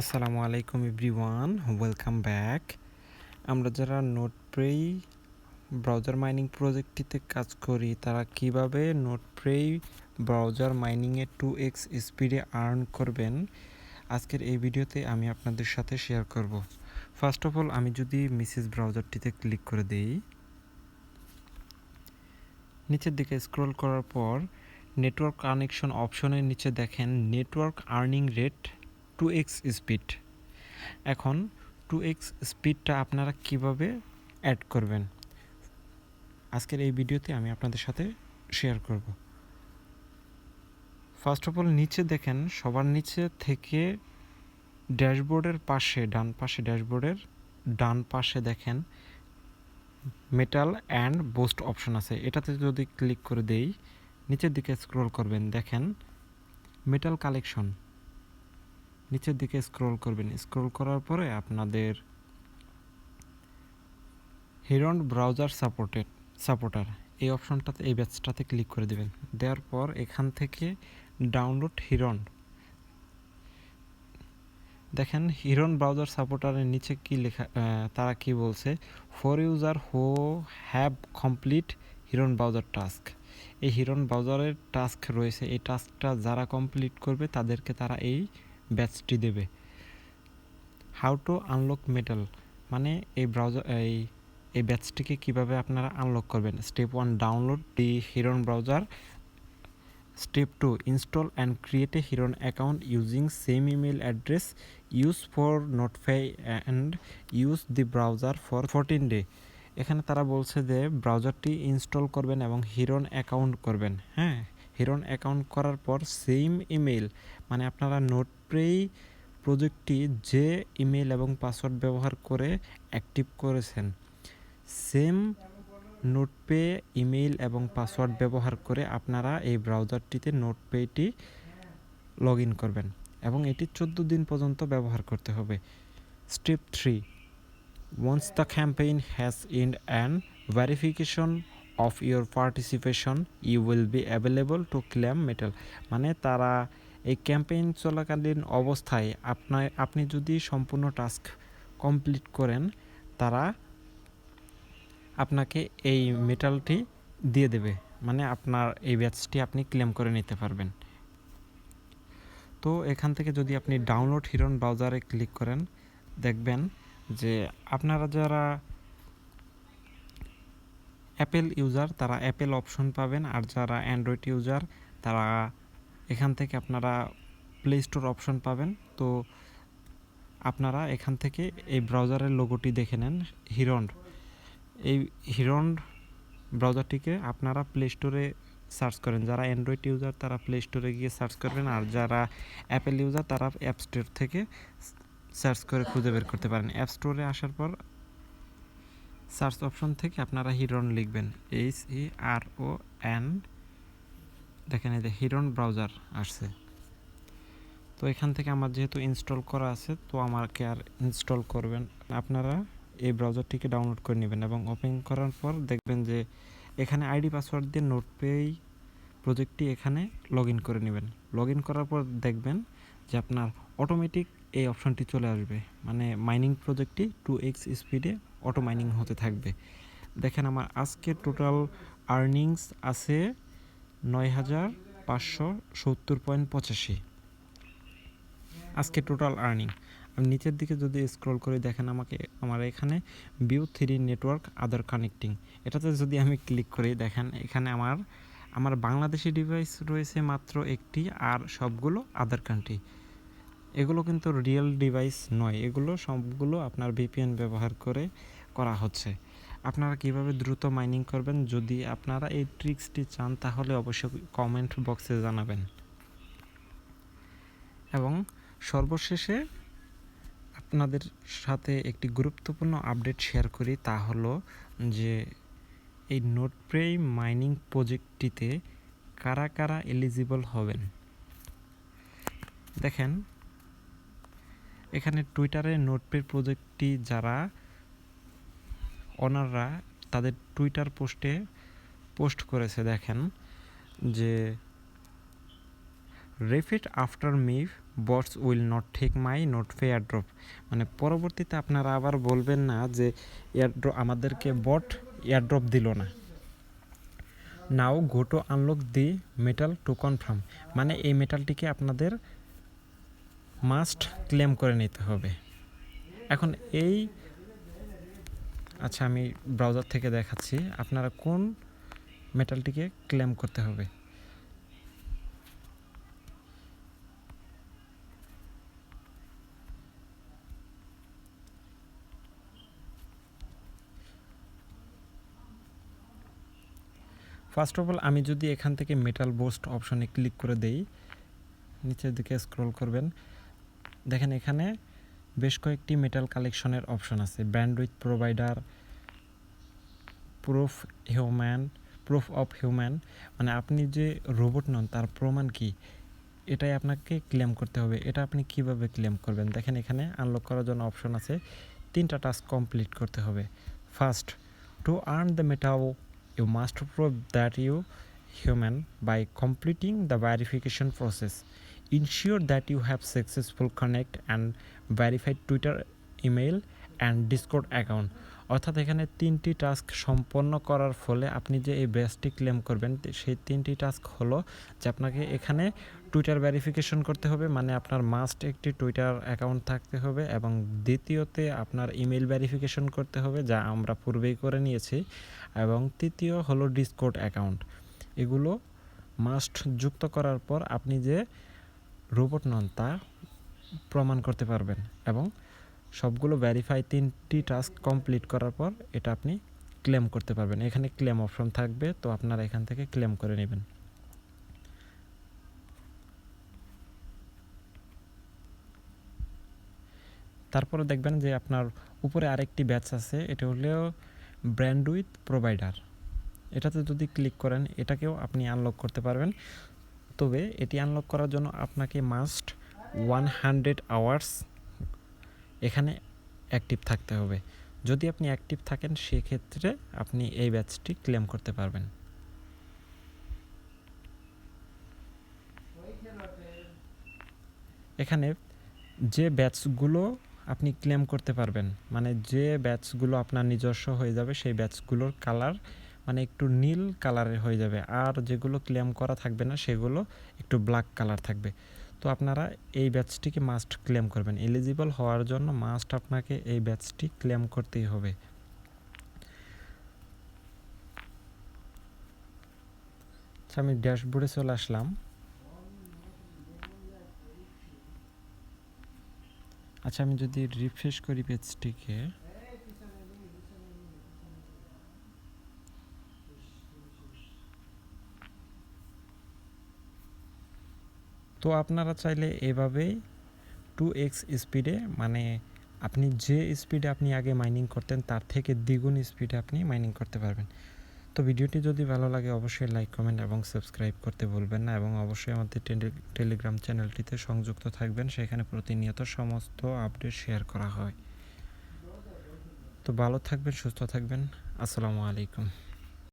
আসসালামু আলাইকুম everyone, welcome back. আমরা যারা নোট নোটপ্রেই ব্রাউজার মাইনিং প্রজেক্টটিতে কাজ করি, তারা কীভাবে নোটপ্রেই ব্রাউজার মাইনিংয়ে টু এক্স স্পিডে আর্ন করবেন, আজকের এই ভিডিওতে আমি আপনাদের সাথে শেয়ার করব। ফার্স্ট অফ অল আমি যদি মিসেস ব্রাউজারটিতে ক্লিক করে দেই, নিচের দিকে স্ক্রল করার পর নেটওয়ার্ক কানেকশন অপশনের নিচে দেখেন network earning rate two X speed এখন টু এক্স স্পিডটা আপনারা কীভাবে অ্যাড করবেন? আজকের এই ভিডিওতে আমি আপনাদের সাথে শেয়ার করব। ফার্স্ট অফ অল নিচে দেখেন, সবার নিচে থেকে ড্যাশবোর্ডের পাশে, ডান পাশে ড্যাশবোর্ডের ডান পাশে দেখেন মেটাল অ্যান্ড বোস্ট অপশন আছে। এটাতে যদি ক্লিক করে দেই, নিচের দিকে স্ক্রল করবেন, দেখেন মেটাল কালেকশন নিচের দিকে স্ক্রল করবেন। স্ক্রল করার পরে আপনাদের হিরন ব্রাউজার সাপোর্টেড সাপোর্টার এই অপশনটাতে এই ব্যাচটাতে ক্লিক করে দেবেন। দেওয়ার পর এখান থেকে ডাউনলোড হিরন দেখেন হিরন ব্রাউজার সাপোর্টারের নিচে কি লেখা তারা কি বলছে? For user who have complete Heron browser task এই হিরন ব্রাউজারের টাস্ক রয়েছে। এই টাস্কটা যারা কমপ্লিট করবে, তাদেরকে তারা এই ব্যাচটি দেবে। হাউ টু আনলক মেটাল মানে এই ব্রাউজার এই এই ব্যাচটিকে কীভাবে আপনারা আনলক করবেন? Step one download the Heron browser step two install and create a Heron account using same email address use for notify and use the browser for fourteen day এখানে তারা বলছে যে ব্রাউজারটি ইনস্টল করবেন এবং হিরন অ্যাকাউন্ট করবেন হ্যাঁ? হিরন account করার পর সেম ইমেল মানে আপনারা নোটপ্রেই প্রজেক্টটি যে ইমেল এবং পাসওয়ার্ড ব্যবহার করে অ্যাক্টিভ করেছেন সেম নোটপে ইমেল এবং পাসওয়ার্ড ব্যবহার করে আপনারা এই ব্রাউজারটিতে নোটপেটি লগ ইন করবেন এবং এটি চোদ্দ দিন পর্যন্ত ব্যবহার করতে হবে। Step three once the campaign has in and verification of your participation you will be available to claim metal মানে তারা এই ক্যাম্পেইন চলাকালীন অবস্থায় আপনার, আপনি যদি সম্পূর্ণ টাস্ক কমপ্লিট করেন, তারা আপনাকে এই মেটালটি দিয়ে দেবে। মানে আপনার এই ব্যাচটি আপনি ক্লেম করে নিতে পারবেন। তো এখান থেকে যদি আপনি ডাউনলোড হিরন ব্রাউজারে ক্লিক করেন, দেখবেন যে আপনারা যারা অ্যাপেল ইউজার তারা অ্যাপেল অপশন পাবেন। আর যারা অ্যান্ড্রয়েড ইউজার তারা এখান থেকে আপনারা প্লে স্টোর অপশন পাবেন। তো আপনারা এখান থেকে এই ব্রাউজারের লোগোটি দেখে নেন হিরন এই হিরন ব্রাউজারটিকে আপনারা প্লে স্টোরে সার্চ করেন। যারা অ্যান্ড্রয়েড ইউজার তারা প্লে স্টোরে গিয়ে সার্চ করবেন। আর যারা অ্যাপেল ইউজার তারা অ্যাপ স্টোর থেকে সার্চ করে খুঁজে বের করতে পারেন। অ্যাপ স্টোরে আসার পর সার্চ অপশন থেকে আপনারা হিরন লিখবেন এইচ ই আর ও এন দেখেন এই যে হিরন ব্রাউজার আসছে। তো এখান থেকে আমার যেহেতু ইনস্টল করা আছে, তো আমাকে আর ইনস্টল করবেন। আপনারা এই ব্রাউজারটিকে ডাউনলোড করে নেবেন এবং ওপেন করার পর দেখবেন যে এখানে আইডি, পাসওয়ার্ড দিয়ে নোটপেই প্রজেক্টটি এখানে লগ করে নেবেন। লগ করার পর দেখবেন যে আপনার অটোমেটিক এই অপশনটি চলে আসবে। মানে মাইনিং প্রজেক্টটি টু এক্স স্পিডে অটো মাইনিং হতে থাকবে। দেখেন আমার আজকে টোটাল আর্নিংস আছে নয় হাজার পাঁচশো সত্তর পয়েন্ট পঁচাশি। আজকে টোটাল আর্নিং আমি নিচের দিকে যদি স্ক্রল করে দেখেন আমাকে, আমার এখানে web three network other connecting এটাতে যদি আমি ক্লিক করি, দেখেন এখানে আমার আমার বাংলাদেশি ডিভাইস রয়েছে মাত্র একটি আর সবগুলো আদার কান্ট্রি এগুলো কিন্তু রিয়েল ডিভাইস নয়। এগুলো সবগুলো আপনার ভিপিএন ব্যবহার করে করা হচ্ছে। আপনারা কীভাবে দ্রুত মাইনিং করবেন? যদি আপনারা এই ট্রিক্সটি চান, তাহলে অবশ্যই কমেন্ট বক্সে জানাবেন। এবং সর্বশেষে আপনাদের সাথে একটি গুরুত্বপূর্ণ আপডেট শেয়ার করি। তা হলো যে, এই নোটপ্রে মাইনিং প্রজেক্টটিতে কারা কারা এলিজিবল হবেন? দেখেন এখানে টুইটারে নোটপে প্রজেক্টটি যারা অনাররা তাদের টুইটার পোস্টে পোস্ট করেছে দেখেন যে repeat after me bots will not take my note ফে এয়ারড্রপ মানে পরবর্তীতে আপনারা আবার বলবেন না যে এয়ারড্রপ আমাদেরকে বট এয়ারড্রপ দিল না। Now go to unlock the metal to confirm মানে এই মেটালটিকে আপনাদের মাস্ট ক্লেম করে নিতে হবে। এখন এই আচ্ছা আমি ব্রাউজার থেকে দেখাচ্ছি, আপনারা কোন মেটালটিকে ক্লেম করতে হবে? ফার্স্ট অফ অল আমি যদি এখান থেকে মেটাল বোস্ট অপশনে ক্লিক করে দেই, নিচের দিকে স্ক্রল করবেন। দেখেন এখানে বেশ কয়েকটি মেটাল কালেকশনের অপশন আছে। Brand with provider proof human proof of human মানে আপনি যে রোবট নন, তার প্রমাণ কি? এটাই আপনাকে ক্লেম করতে হবে। এটা আপনি কীভাবে ক্লেম করবেন? দেখেন এখানে আনলক করার জন্য অপশন আছে। তিনটা টাস্ক কমপ্লিট করতে হবে। First to earn the metal you must prove that you human by completing the verification process. Ensure that you have successful connect and verified twitter, email and discord account. অর্থাৎ এখানে তিনটি task সম্পন্ন করার ফলে আপনি যে এই ব্যাচটি ক্লেম করবেন সেই তিনটি টাস্ক হলো যে আপনাকে এখানে টুইটার ভেরিফিকেশন করতে হবে মানে আপনার মাস্ট একটি টুইটার অ্যাকাউন্ট থাকতে হবে এবং দ্বিতীয়তে আপনার ইমেল ভেরিফিকেশন করতে হবে, যা আমরা পূর্বেই করে নিয়েছি, এবং তৃতীয় হলো ডিসকোড অ্যাকাউন্ট এগুলো মাস্ট যুক্ত করার পর আপনি যে রোবট নন তা প্রমাণ করতে পারবেন এবং সবগুলো ভেরিফাই তিনটি টাস্ক কমপ্লিট করার পর এটা আপনি ক্লেম করতে পারবেন। এখানে ক্লেম অপশন থাকবে, তো আপনারা এখান থেকে ক্লেম করে নেবেন। তারপরে দেখবেন যে আপনার উপরে আরেকটি ব্যাচ আছে, এটা হলেও ব্র্যান্ড উইথ প্রোভাইডার এটাতে যদি ক্লিক করেন, এটাকেও আপনি আনলক করতে পারবেন। তবে এটি আনলক করার জন্য আপনাকে মাস্ট ওয়ান হান্ড্রেড আওয়ার্স এখানে অ্যাক্টিভ থাকতে হবে। যদি আপনি অ্যাক্টিভ থাকেন, সেক্ষেত্রে আপনি এই ব্যাচটি ক্লেম করতে পারবেন। এখানে যে ব্যাচগুলো আপনি ক্লেম করতে পারবেন মানে যে ব্যাচগুলো আপনার নিজস্ব হয়ে যাবে, সেই ব্যাচগুলোর কালার মানে একটু নীল কালারের হয়ে যাবে। আর যেগুলো ক্লেম করা থাকবে না, সেগুলো একটু ব্ল্যাক কালার থাকবে। তো আপনারা এই ব্যাচটিকে মাস্ট ক্লেম করবেন। এলিজিবল হওয়ার জন্য মাস্ট আপনাকে এই ব্যাচটি ক্লেম করতেই হবে। আচ্ছা আমি ড্যাশবোর্ডে চলে আসলাম। আচ্ছা আমি যদি রিফ্রেশ করি পেজটিকে তো আপনারা চাইলে এভাবেই টু এক্স স্পিডে মানে আপনি যে স্পিডে আপনি আগে মাইনিং করতেন, তার থেকে দ্বিগুণ স্পিডে আপনি মাইনিং করতে পারবেন। তো ভিডিওটি যদি ভালো লাগে, অবশ্যই লাইক কমেন্ট এবং সাবস্ক্রাইব করতে ভুলবেন না এবং অবশ্যই আমাদের টেলি- টেলিগ্রাম চ্যানেলটিতে সংযুক্ত থাকবেন, সেখানে প্রতিনিয়ত সমস্ত আপডেট শেয়ার করা হয়। তো ভালো থাকবেন, সুস্থ থাকবেন। আসসালামু আলাইকুম।